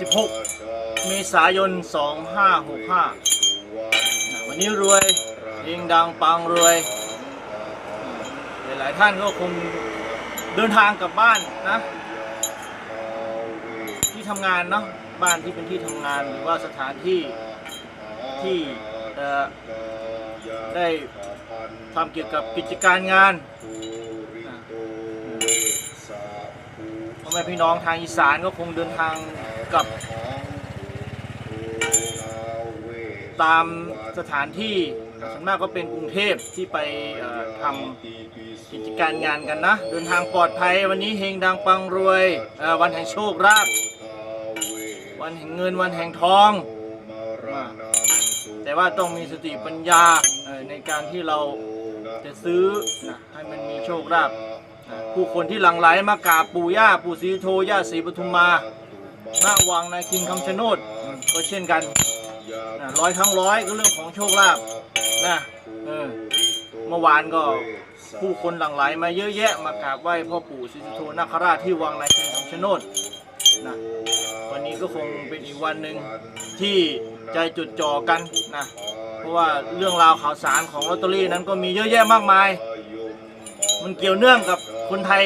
16 เมษายน 2565 วันนี้รวยเฮงดังปังรวย หลายๆท่านก็คงเดินทางกลับบ้านนะ ที่ทำงานเนาะบ้านที่เป็นที่ทำงานหรือว่าสถานที่ที่ได้ทำเกี่ยวกับกิจการงานพ่อแม่พี่น้องทางอีสานก็คงเดินทาง กับ ตามสถานที่ส่วนมากก็เป็นกรุงเทพที่ไปทำกิจการงานกันนะ เดินทางปลอดภัยวันนี้เฮงดังปังรวย วันแห่งโชคลาภวันแห่งเงินวันแห่งทอง แต่ว่าต้องมีสติปัญญาในการที่เราจะซื้อนะให้มันมีโชคลาภผู้คนที่หลั่งไหลมากราบปู่ย่าปู่ศรีโทย่าศรีปทุมมา หน้าวังนาคินคำชะโนดอืมก็เช่นกันนะร้อยทั้งร้อยก็เรื่องของโชคลาภนะเออเมื่อวานก็ผู้คนหลั่งไหลมาเยอะแยะมากราบไหว้พ่อปู่ศรีสุโธนาคราชที่วังในเชียงคำชะโนดนะวันนี้ก็คงเป็นอีกวันหนึ่งที่ใจจดจ่อกันนะเพราะว่าเรื่องราวข่าวสารของลอตเตอรี่นั้นก็มีเยอะแยะมากมาย มันเกี่ยวเนื่องกับคนไทย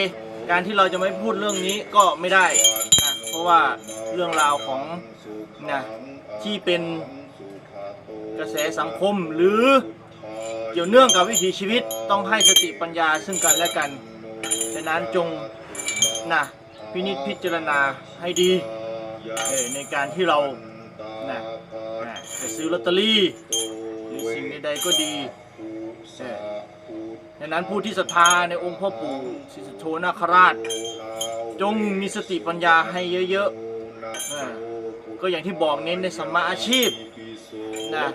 การที่เราจะไม่พูดเรื่องนี้ก็ไม่ได้นะ เพราะว่าเรื่องราวของนะที่เป็นกระแสสังคมหรือเกี่ยวเนื่องกับวิถีชีวิตต้องให้สติปัญญาซึ่งกันและกันฉะนั้นจงนะพินิจพิจารณาให้ดีในการที่เรานะนะจะซื้อลอตเตอรี่หรือสิ่งใดๆก็ดีดังนั้นผู้ที่ศรัทธาในองค์พ่อปู่ศรีสุโธนาคราช จงมีสติปัญญาให้เยอะๆก็อย่างที่บอกเน้นในสัมมาอาชีพนะ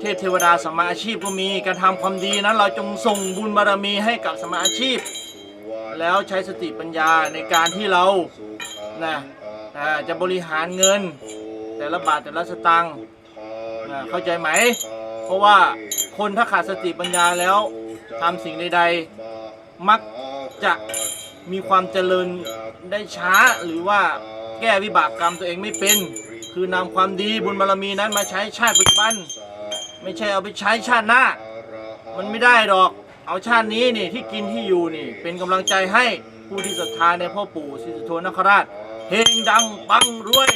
เทพเทวดาสัมมาอาชีพก็มีการทำความดีนั้นเราจงส่งบุญบารมีให้กับสัมมาอาชีพ แล้วใช้สติปัญญาในการที่เรานะจะบริหารเงิน แต่ละบาทแต่ละสตางค์เข้าใจไหม เพราะว่าคนถ้าขาดสติปัญญาแล้วทำสิ่งใดๆมักจะ มีความเจริญได้ช้าหรือว่าแก้วิบากกรรมตัวเองไม่เป็น คือนำความดีบุญบารมีนั้นมาใช้ชาติปัจจุบัน ไม่ใช่เอาไปใช้ชาติหน้า มันไม่ได้ดอกเอาชาตินี้นี่ที่กินที่อยู่นี่ เป็นกำลังใจให้ผู้ที่ศรัทธาในพ่อปู่ศรีสุโธนคราชเฮงดังปังรวย